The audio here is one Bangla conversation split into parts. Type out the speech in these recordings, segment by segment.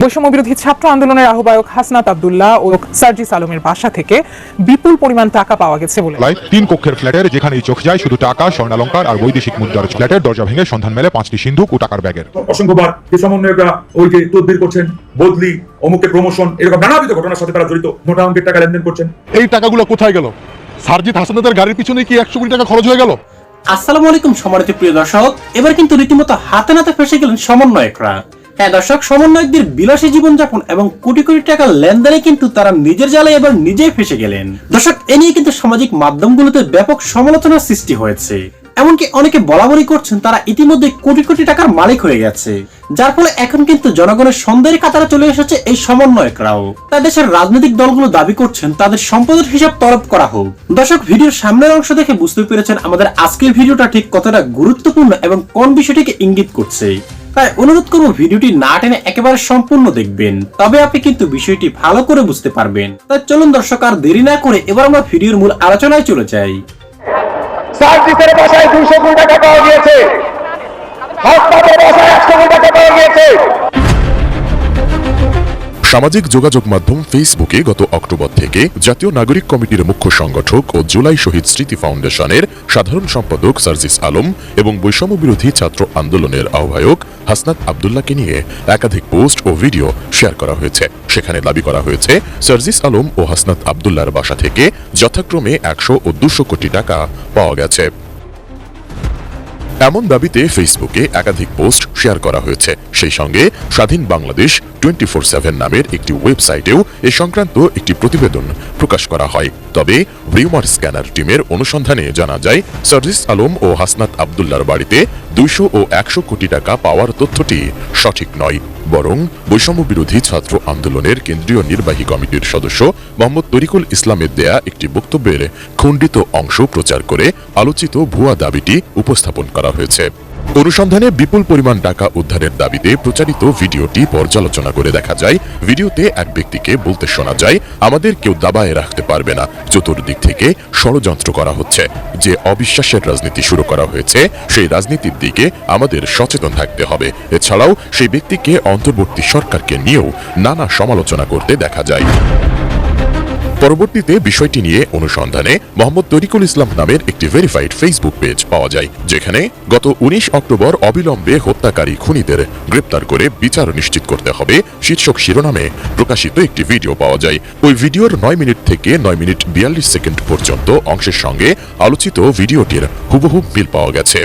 বৈষম্য বিরোধী ছাত্র আন্দোলনের আহ্বায়ক হাসনাত আব্দুল্লাহ ও সার্জিস আলমের বাসা থেকে বিপুল পরিমাণ টাকা পাওয়া গেছে বলে। তিন কক্ষের ফ্ল্যাটের যেখানেই চোখ যায় শুধু টাকা স্বর্ণালঙ্কার আর বৈদেশিক মুদ্রার ফ্ল্যাটের দরজা ভেঙে সন্ধান মেলে পাঁচটি সিন্ধুক ও টাকার ব্যাগের। অসংখ্যবার যে সমন্বয়করা ওই যে তদবির করছেন বদলি অমুকে প্রমোশন এরকম নানাবিধ ঘটনার সাথে তারা জড়িত। মোটা অঙ্কের টাকা লেনদেন করছেন। এই টাকাগুলো কোথায় গেল? সারজিৎ হাসানাদের গাড়ির পিছনে কি একশো কোটি টাকা খরচ হয়ে গেল? আসসালামু আলাইকুম সম্মানিত প্রিয় দর্শক এবার কিন্তু রীতিমতো হাতে নাতে ফেসে গেলেন সমন্বয়করা। হ্যাঁ দর্শক, সমন্বয়কদের বিলাসী জীবনযাপন এবং কোটি কোটি টাকা লেনদেনে কিন্তু তারা নিজের জালে এবার নিজেই ফেসে গেলেন। দর্শক, এ নিয়ে কিন্তু সামাজিক মাধ্যমগুলোতে ব্যাপক সমালোচনার সৃষ্টি হয়েছে। এমনকি অনেকে বলাবলি করছেন তারা ইতিমধ্যে কোটি কোটি টাকার মালিক হয়ে গেছে। যার ফলে এখন কিন্তু জনগণের সন্দেহের কাতারে চলে এসেছে এই সমন্বয়করাও। তাই দেশের রাজনৈতিক দলগুলো দাবি করছেন তাদের সম্পদের হিসাব তলব করা হোক। দর্শক, ভিডিওর সামনের অংশ দেখে বুঝতে পেরেছেন আমাদের আজকের ভিডিওটা ঠিক কতটা গুরুত্বপূর্ণ এবং কোন বিষয়টিকে ইঙ্গিত করছে। তাই অনুরোধ করব ভিডিওটি না টেনে একেবারে সম্পূর্ণ দেখবেন। তবে আপনি কিন্তু বিষয়টি ভালো করে বুঝতে পারবেন। তাই চলুন দর্শক, আর দেরি না করে এবার আমরা ভিডিওর মূল আলোচনায় চলে যাই। সার্ভিসের বাসায় দুইশো কোটি টাকা পাওয়া গিয়েছে। হাসপাতালের বাসায় একশো কোটি টাকা পাওয়া গিয়েছে। সামাজিক যোগাযোগ মাধ্যম ফেসবুকে গত অক্টোবর থেকে জাতীয় নাগরিক কমিটির মুখ্য সংগঠক ও জুলাই শহীদ স্মৃতি ফাউন্ডেশনের সাধারণ সম্পাদক সার্জিস আলম এবং বৈষম্য বিরোধী ছাত্র আন্দোলনের আহ্বায়ক হাসনাত আবদুল্লাহকে নিয়ে একাধিক পোস্ট ও ভিডিও শেয়ার করা হয়েছে। সেখানে দাবি করা হয়েছে, সার্জিস আলম ও হাসনাত আবদুল্লাহর বাসা থেকে যথাক্রমে একশো ও দুশো কোটি টাকা পাওয়া গেছে। এমন দাবিতে ফেসবুকে একাধিক পোস্ট শেয়ার করা হয়েছে। সেই সঙ্গে স্বাধীন বাংলাদেশ টোয়েন্টি ফোর সেভেন নামের একটি ওয়েবসাইটেও এ সংক্রান্ত একটি প্রতিবেদন প্রকাশ করা হয়। তবে রিউমার স্ক্যানার টিমের অনুসন্ধানে জানা যায়, সার্জিস আলম ও হাসনাত আবদুল্লার বাড়িতে দুইশো ও একশো কোটি টাকা পাওয়ার তথ্যটি সঠিক নয়। বরং বৈষম্য বিরোধী ছাত্র আন্দোলনের কেন্দ্রীয় নির্বাহী কমিটির সদস্য মোহাম্মদ তরিকুল ইসলামের দেয়া একটি বক্তব্যের খণ্ডিত অংশ প্রচার করে আলোচিত ভুয়া দাবিটি উপস্থাপন করা হয়েছে। অনুসন্ধানে বিপুল পরিমাণ টাকা উদ্ধারের দাবিতে প্রচারিত ভিডিওটি পর্যালোচনা করে দেখা যায়, ভিডিওতে এক ব্যক্তিকে বলতে শোনা যায়, আমাদের কেউ দাবায় রাখতে পারবে না। চতুর্দিক থেকে ষড়যন্ত্র করা হচ্ছে। যে অবিশ্বাসের রাজনীতি শুরু করা হয়েছে, সেই রাজনীতির দিকে আমাদের সচেতন থাকতে হবে। এছাড়াও সেই ব্যক্তিকে অন্তর্বর্তী সরকারকে নিয়েও নানা সমালোচনা করতে দেখা যায়। পরবর্তীতে বিষয়টি নিয়ে অনুসন্ধানে মোহাম্মদ তরিকুল ইসলাম নামের একটি ভেরিফাইড ফেসবুক পেজ পাওয়া যায়, যেখানে গত উনিশ অক্টোবর অবিলম্বে হত্যাকারী খুনিদের গ্রেপ্তার করে বিচার নিশ্চিত করতে হবে। শীর্ষক শিরোনামে প্রকাশিত একটি ভিডিও পাওয়া যায়। ওই ভিডিওর নয় মিনিট থেকে নয় মিনিট বিয়াল্লিশ সেকেন্ড পর্যন্ত অংশের সঙ্গে আলোচিত ভিডিওটির হুবহু মিল পাওয়া গেছে।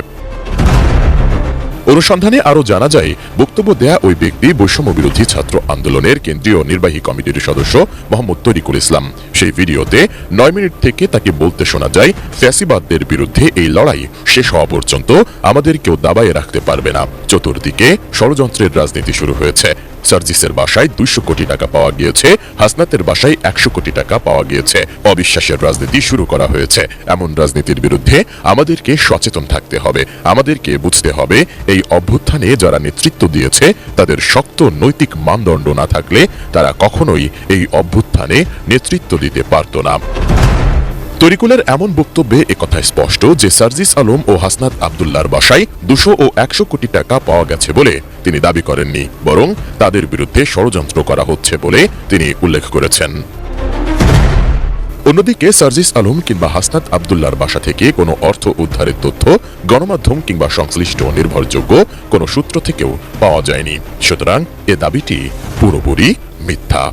অনুসন্ধানে আরও জানা যায়, বক্তব্য দেয়া ওই ব্যক্তি বৈষম্য বিরোধী ছাত্র আন্দোলনের কেন্দ্রীয় নির্বাহী কমিটির সদস্য মোহাম্মদ তরিকুল ইসলাম। সেই ভিডিওতে নয় মিনিট থেকে তাকে বলতে শোনা যায়, ফ্যাসিবাদদের বিরুদ্ধে এই লড়াই শেষ হওয়া পর্যন্ত আমাদের কেউ দাবায় রাখতে পারবে না। চতুর্দিকে ষড়যন্ত্রের রাজনীতি শুরু হয়েছে। সার্জিসের বাসায় দুইশো কোটি টাকা পাওয়া গিয়েছে, হাসনাতের বাসায় একশো কোটি টাকা পাওয়া গিয়েছে। অবিশ্বাসের রাজনীতি শুরু করা হয়েছে। এমন রাজনীতির বিরুদ্ধে আমাদেরকে সচেতন থাকতে হবে। আমাদেরকে বুঝতে হবে, এই অভ্যুত্থানে যারা নেতৃত্ব দিয়েছে, তাদের শক্ত নৈতিক মানদণ্ড না থাকলে তারা কখনোই এই অভ্যুত্থানে নেতৃত্ব দিতে পারত না। তরিকুলের এমন বক্তব্যে একথা স্পষ্ট যে সার্জিস আলম ও হাসনাত আবদুল্লার বাসায় দুশো ও একশো কোটি টাকা পাওয়া গেছে বলে তিনি দাবি করেননি, বরং তাদের বিরুদ্ধে ষড়যন্ত্র করা হচ্ছে বলে তিনি উল্লেখ করেছেন। অন্যদিকে সার্জিস আলম কিংবা হাসনাত আবদুল্লার বাসা থেকে কোনো অর্থ উদ্ধারের তথ্য, গণমাধ্যম কিংবা সংশ্লিষ্ট নির্ভরযোগ্য কোনো সূত্র থেকেও পাওয়া যায়নি। সুতরাং এ দাবিটি পুরোপুরি মিথ্যা।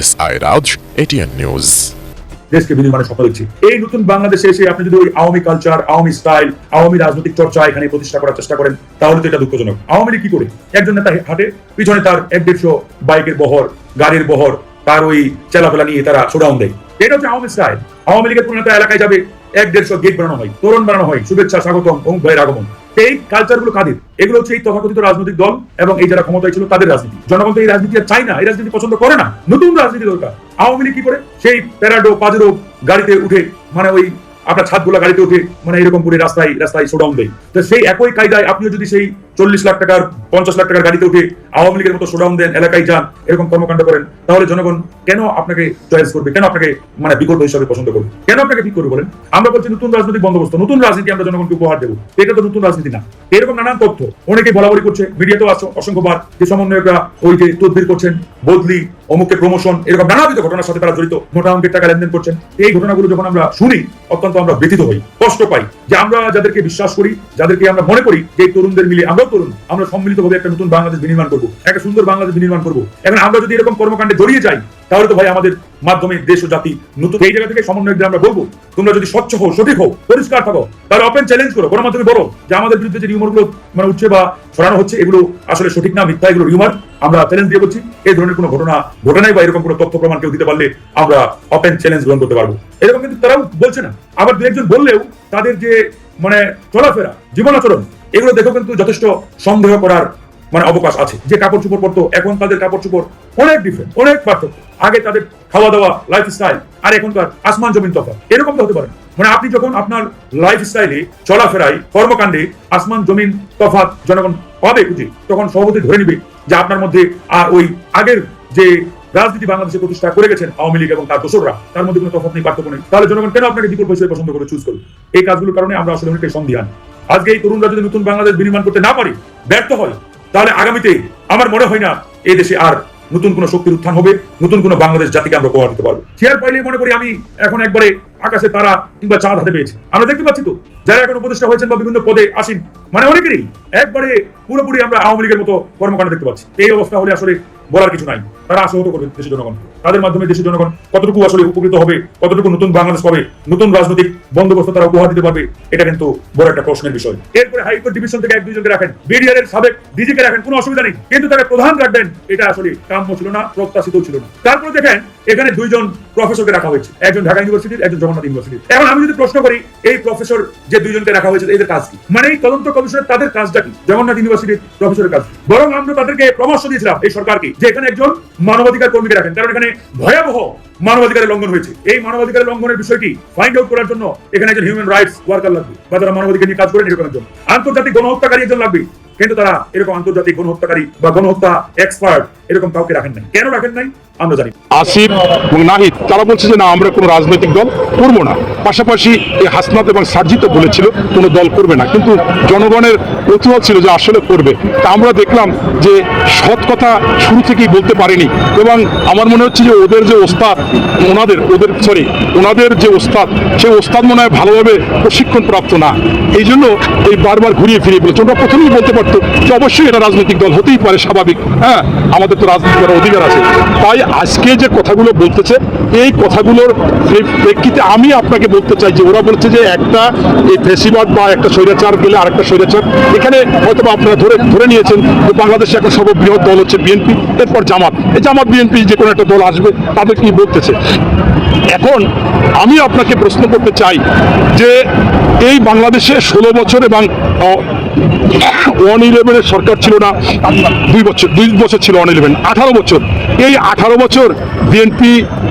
S I Raj, ATN news. দেশকে বিনির্মাণে সফল হচ্ছে এই নতুন বাংলাদেশে এসে আপনি যদি ওই আওয়ামী কালচার আওয়ামী স্টাইল আওয়ামী রাজনৈতিক চর্চা এখানে প্রতিষ্ঠা করার চেষ্টা করেন, তাহলে তো এটা দুঃখজনক। আওয়ামী কি করে? একজন নেতা হাটে পিছনে তার এক দেড়শো বাইকের বহর, গাড়ির বহর, তার ওই চেলাফেলা নিয়ে তারা শোডাউন দেয়। এটা হচ্ছে আওয়ামী স্টাইল আওয়ামী লীগের কোন নেতা এলাকায় যাবে এক দেড়শো গেট বানানো হয়, তোরণ বানানো হয়। শুভেচ্ছা, স্বাগতম, অমুক ভাইয়ের আগমন। এই কালচারগুলো কাদের এগুলো হচ্ছে এই তথাকথিত রাজনৈতিক দল এবং এই যারা ক্ষমতায় ছিল তাদের রাজনীতি। জনগণ তো এই রাজনীতি আর চায় না, এই রাজনীতি পছন্দ করে না। নতুন রাজনীতি দরকার। আওয়ামী লীগ কি করে? সেই প্যারাডো, পাজেরো গাড়িতে উঠে মানে ওই আপনার ছাদগুলা গাড়িতে উঠে মানে এরকম করে রাস্তায় রাস্তায় শোডাউন দেয়। তো সেই একই কায়দায় আপনিও যদি সেই চল্লিশ লাখ টাকার, পঞ্চাশ লাখ টাকার গাড়িতে উঠে আওয়ামী লীগের মতো শোডাউন দেন, এলাকায় যান, এরকম কর্মকাণ্ড করেন, তাহলে জনগণ কেন আপনাকে চয়েস করবে? কেন আপনাকে মানে বিকল্প হিসাবে পছন্দ করবে? কেন আপনাকে ঠিক করবে বলেন? আমরা বলছি নতুন রাজনৈতিক বন্দোবস্ত, নতুন রাজনীতি আমরা জনগণকে উপহার দেবো। এটা তো নতুন রাজনীতি না। এরকম নানান তথ্য। অনেকে বলাবলি করছে, মিডিয়াতেও আছে অসংখ্যবার যে সমন্বয়করা ওই যে তদবির করছেন, বদলি, অমুককে প্রমোশন এরকম নানাবিধ ঘটনার সাথে তারা জড়িত, মোটা অঙ্কের টাকা লেনদেন করছেন। এই ঘটনাগুলো যখন আমরা শুনি, অত্যন্ত আমরা ব্যথিত হই, কষ্ট পাই যে আমরা যাদেরকে বিশ্বাস করি, যাদেরকে আমরা মনে করি, যে তরুণদের মিলে আমরাও তরুণ আমরা সম্মিলিতভাবে একটা নতুন বাংলাদেশ বিনির্মাণ করব, একটা সুন্দর বাংলাদেশ বিনির্মাণ করব। এখন আমরা যদি এরকম কর্মকাণ্ডে জড়িয়ে যাই, তাহলে তো ভাই আমাদের মাধ্যমে দেশ ও জাতি নতুন এই জায়গা থেকে সমন্বয়কদের আমরা বলব, তোমরা যদি স্বচ্ছ হও, সঠিক হও, পরিষ্কার থাকো, তাহলে ওপেন চ্যালেঞ্জ করো, গণমাধ্যমে বলো যে আমাদের বিরুদ্ধে যে রিউমারগুলো মানে উঠছে বা ছড়ানো হচ্ছে, এগুলো আসলে সঠিক না, মিথ্যা, এগুলো রিউমার আমরা চ্যালেঞ্জ দিয়ে বলছি, এই ধরনের কোনো ঘটনা ঘটে নাই বা এরকম কোনো তথ্য প্রমাণ কেউ দিতে পারলে আমরা ওপেন চ্যালেঞ্জ গ্রহণ করতে পারব। এরকম কিন্তু তারাও বলছে না। আবার দু একজন বললেও তাদের যে মানে চলাফেরা, জীবনাচরণ এগুলো দেখো কিন্তু যথেষ্ট সন্দেহ করার মানে অবকাশ আছে। যে কাপড় চোপড় পরতো, এখন তাদের কাপড় চোপড় অনেক ডিফারেন্ট অনেক পার্থক্য। আগে তাদের খাওয়া দাওয়া লাইফ স্টাইল আর এখনকার আসমান জমিন তফাৎ। এরকম তো হতে পারে মানে আপনি যখন আপনার লাইফ স্টাইলে চলাফেরায়, কর্মকাণ্ডে আসমান জমিন তফাৎ জনগণ পাবে খুঁজে, তখন সভাপতি ধরে নিবে যে আপনার মধ্যে আর ওই আগের যে রাজনীতি বাংলাদেশে প্রতিষ্ঠা করে গেছেন আওয়ামী লীগ এবং তার দোসররা, তার মধ্যে কোনো তফাৎ নেই, পার্থক্য নেই। তাহলে জনগণ কেন আপনাকে বিকল্প হিসেবে পছন্দ করে চুজ করবে? এই কাজগুলোর কারণে আমরা আসলে অনেকটাই সন্দিহান। আজকে এই তরুণরা যদি নতুন বাংলাদেশ বিনির্মাণ করতে না পারি, ব্যর্থ হয়, তাহলে আগামীতে আমার মনে হয় না এই দেশে আর নতুন কোন শক্তির উত্থান হবে, নতুন কোন বাংলাদেশ জাতিকে আমরা উপহার দিতে পারব। চেয়ার পাইলে মনে করি আমি এখন একবারে আকাশে তারা কিংবা চাঁদ হাতে পেয়েছি। আমরা দেখতে পাচ্ছি তো, যারা এখন উপদেষ্টা হয়েছেন বা বিভিন্ন পদে আসেন মানে অনেকেরই একবারে পুরোপুরি আমরা আওয়ামী লীগের মতো কর্মকাণ্ড দেখতে পাচ্ছি। এই অবস্থা হলে আসলে বলার কিছু নাই। তারা আশাহত করবে দেশের জনগণ। তাদের মাধ্যমে দেশের জনগণ কতটুকু আসলে উপকৃত হবে, কতটুকু নতুন বাংলাদেশ পাবে, নতুন রাজনৈতিক বন্দোবস্ত তারা উপহার দিতে পারবে, এটা কিন্তু বড় একটা প্রশ্নের বিষয়। এরপরে হাইকোর্ট ডিভিশন থেকে এক দুইজনকে রাখেন। বিডিআর এর সাবেক ডিজিকে রাখেন, কোনো অসুবিধা নেই। কিন্তু তারা প্রধান রাখবেন এটা আসলে কাম্য ছিল না, প্রত্যাশিত ছিল না। তারপরে দেখেন, এখানে দুইজন প্রফেসরকে রাখা হয়েছে। একজন ঢাকা ইউনিভার্সিটির একজন জগন্নাথ ইউনিভার্সিটির এখন আমি যদি প্রশ্ন করি, এই প্রফেসর যে দুইজনকে রাখা হয়েছে, এদের কাজ কি? মানে এই তদন্ত কমিশনের তাদের কাজটা কি? জগন্নাথ ইউনিভার্সিটির প্রফেসরের কাজ বরং আমরা তাদেরকে পরামর্শ দিয়েছিলাম, এই সরকারকে, যে এখানে একজন মানবাধিকার কর্মীকে রাখেন। কারণ এখানে ভয়াবহ মানবাধিকারের লঙ্ঘন হয়েছে। এই মানবাধিকারের লঙ্ঘনের বিষয়টি ফাইন্ড আউট করার জন্য এখানে একজন হিউম্যান রাইটস ওয়ার্কার লাগবে বা তারা মানবাধিকার নিয়ে কাজ করেন এরকম একজন আন্তর্জাতিক গণহত্যাকারী একজন লাগবে। কিন্তু তারা এরকম আন্তর্জাতিক গণহত্যাকারী বা গণহত্যা এক্সপার্ট এরকম কাউকে রাখেন নাই। কেন রাখেন নাই? আমরা জানি আসিফ এবং নাহিদ, তারা বলছে যে না, আমরা কোনো রাজনৈতিক দল করব না। পাশাপাশি এই হাসনাত এবং সার্জিত বলেছিল, কোনো দল করবে না। কিন্তু জনগণের কৌতূহল ছিল যে আসলে করবে। তা আমরা দেখলাম যে সৎ কথা শুরু থেকেই বলতে পারেনি। এবং আমার মনে হচ্ছে যে ওদের যে ওস্তাদ, ওনাদের, ওদের সরি ওনাদের যে ওস্তাদ সেই ওস্তাদ মনে হয় ভালোভাবে প্রশিক্ষণ প্রাপ্ত না। এই জন্য এই বারবার ঘুরিয়ে ফিরিয়ে বলেছে। ওরা প্রথমেই বলতে পারতো যে অবশ্যই এটা রাজনৈতিক দল হতেই পারে, স্বাভাবিক। হ্যাঁ আমাদের তো রাজনীতি করার অধিকার আছে। তাই আজকে যে কথাগুলো বলতেছে, এই কথাগুলোর প্রেক্ষিতে আমি আপনাকে বলতে চাই যে ওরা বলছে যে একটা এই ফেসিবাদ বা একটা স্বৈরাচার গেলে আরেকটা স্বৈরাচার। এখানে হয়তো আপনারা ধরে ধরে নিয়েছেন যে বাংলাদেশে এখন সর্ববৃহৎ দল হচ্ছে বিএনপি, এরপর জামাত। এই জামাত, বিএনপি যে কোনো একটা দল আসবে, তাদের কি বলতেছে? এখন আমি আপনাকে প্রশ্ন করতে চাই যে এই বাংলাদেশে ষোলো বছর এবং ওয়ান ইলেভেনের সরকার ছিল না, দুই বছর দুই বছর ছিল ওয়ান ইলেভেন, আঠারো বছর। এই আঠারো বছর বিএনপি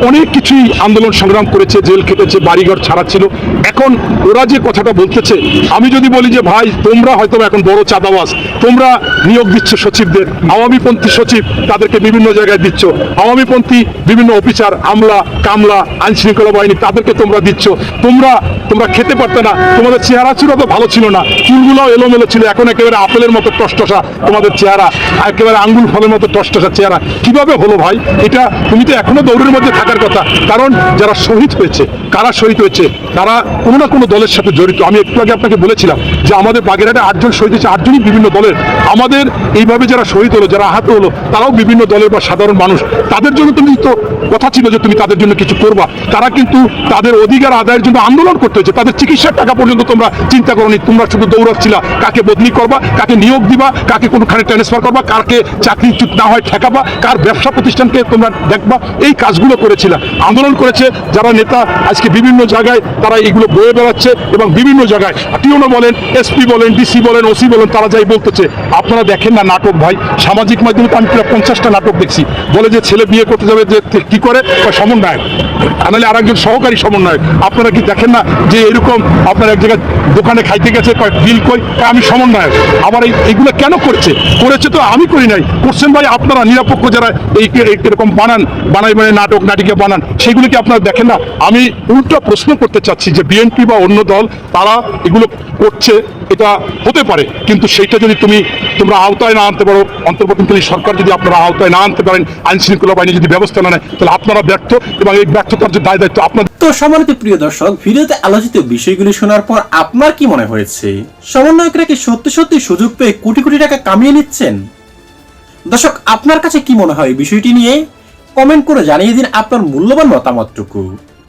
অনেক কিছুই আন্দোলন সংগ্রাম করেছে, জেল খেটেছে, বাড়িঘর ছাড়া ছিল এখন ওরা যে কথাটা বলতেছে, আমি যদি বলি যে, ভাই, তোমরা হয়তো এখন বড় চাঁদাবাজ, তোমরা নিয়োগ দিচ্ছ সচিবদের, আওয়ামীপন্থী সচিব তাদেরকে বিভিন্ন জায়গায় দিচ্ছ, আওয়ামীপন্থী বিভিন্ন অফিসার, আমলা, কামলা আইন শৃঙ্খলা বাহিনী তাদেরকে তোমরা দিচ্ছ, তোমরা তোমরা খেতে পারতে না, তোমাদের চেহারা ছিল তো ভালো ছিল না চুলগুলো এলোমেলো ছিল, এখন একেবারে আপেলের মতো টসটসা তোমাদের চেহারা, একেবারে আঙ্গুল ফলের মতো টসটসা চেহারা, কীভাবে হলো ভাই? এটা তুমি তো এখনও দৌড়ের মধ্যে থাকার কথা। কারণ যারা শহীদ হয়েছে, কারা শহীদ হয়েছে, তারা কোনো না কোনো দলের সাথে জড়িত। আমি একটু আগে আপনাকে বলেছিলাম যে আমাদের বাগেরহাটে আটজন শহীদ হয়েছে, আটজনই বিভিন্ন দলের। আমাদের এইভাবে যারা শহীদ হলো, যারা আহত হলো, তারাও বিভিন্ন দলের বা সাধারণ মানুষ। তাদের জন্য তুমি তো কথা ছিল যে তুমি তাদের জন্য কিছু করবা। তারা কিন্তু তাদের অধিকার আদায়ের জন্য আন্দোলন করতে হয়েছে। তাদের চিকিৎসার টাকা পর্যন্ত তোমরা চিন্তা করনি। তোমরা শুধু দৌড়াচ্ছিলা। কাকে বদলি করবা, কাকে নিয়োগ দিবা, কাকে কোনোখানে ট্রান্সফার করবা কাকে চাকরিচ্যুত না হয় ঠেকাবা, কার ব্যবসা প্রতিষ্ঠানকে তোমরা দেখবা। এই কাজগুলো করেছিল আন্দোলন করেছে যারা নেতা, আজকে বিভিন্ন জায়গায় তারা এগুলো বয়ে বেড়াচ্ছে এবং বিভিন্ন জায়গায় টিউনো বলেন, এসপি বলেন, ডিসি বলেন, ওসি বলেন, তারা যাই বলতেছে। আপনারা দেখেন না নাটক ভাই, সামাজিক মাধ্যমে তো আমি প্রায় পঞ্চাশটা নাটক দেখছি। বলে যে ছেলে বিয়ে করতে যাবে যে কি করে? কয় সমন্বয়ক। নাহলে আর একজন সহকারী সমন্বয়ক। আপনারা কি দেখেন না যে এরকম আপনার এক জায়গায় দোকানে খাইতে গেছে, কয় বিল কই? আমি সমন্বয়ক। আবার এই এগুলো কেন করছে? করেছে তো আমি করি নাই। করছেন ভাই, আপনারা নিরপেক্ষ যারা এই এরকম বানান, বানাই মানে নাটক, নাটিকা বানান, সেগুলো কি আপনারা দেখেন না? আমি উল্টো প্রশ্ন করতে চাচ্ছি যে বিএনপি বা অন্য দল, তারা এগুলো করছে, এটা হতে পারে, কিন্তু সেইটা যদি তুমি, তোমরা আওতায় না আনতে পারো, অন্তর্বর্তীকালীন সরকার যদি আপনারা আওতায় না আনতে পারেন আইন শৃঙ্খলা বাহিনী যদি ব্যবস্থা না নেয়, তাহলে আপনারা ব্যর্থ এবং এই ব্যর্থতার যে দায় দায়িত্ব আপনাদের তো সম্মানিত প্রিয় দর্শক, ভিডিওতে আলোচিত বিষয়গুলি শোনার পর আপনার কি মনে হয়েছে? সমন্বয়করা কি সত্যি সত্যি সুযোগ পেয়ে কোটি কোটি টাকা কামিয়ে নিচ্ছেন? দর্শক, আপনার কাছে কি মনে হয় বিষয়টি নিয়ে? কমেন্ট করে জানিয়ে দিন আপনার মূল্যবান মতামতটুকু।